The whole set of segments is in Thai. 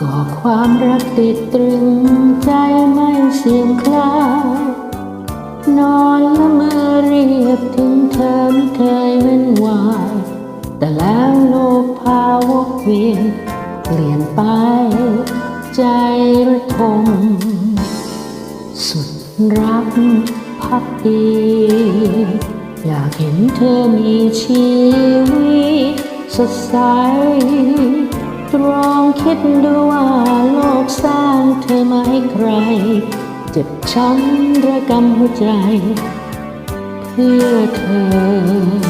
กอดความรักติดตรึงใจไม่เสื่อมคลาย นอนละเมอเรียบถึงเธอไม่เคยเว้นวาย แต่แล้วโลกพาวกเวียนเปลี่ยนไป ใจระทมสุดรักพักดี อยากเห็นเธอมีชีวิต สดใส ตรองคิดดูว่าโลกสร้างเธอมาให้ใคร เจ็บช้ำระกำหัวใจ เพื่อเธอ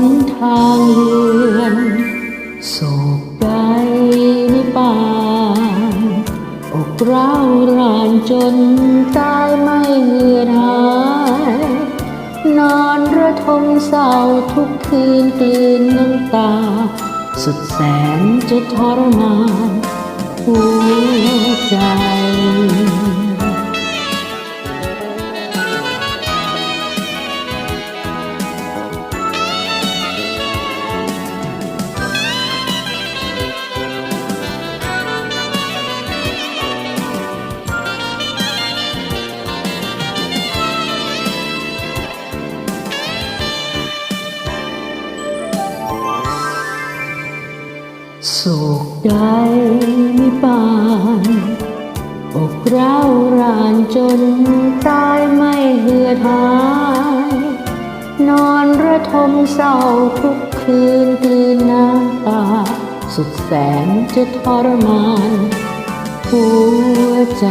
นทางเลือนโศกใดในป่านอกร้าวรานจนตายไม่เหือดหาย นอนระทมเศร้าทุกคืนกลืนน้ำตา สุดแสนจะทรมานหัวใจ ศกใดไม่ปานอกร้าวรานจนตายไม่เหือดหาย นอนระทมเศร้าทุกคืนกลืนน้ำตา สุดแสนจะทรมานหัวใจ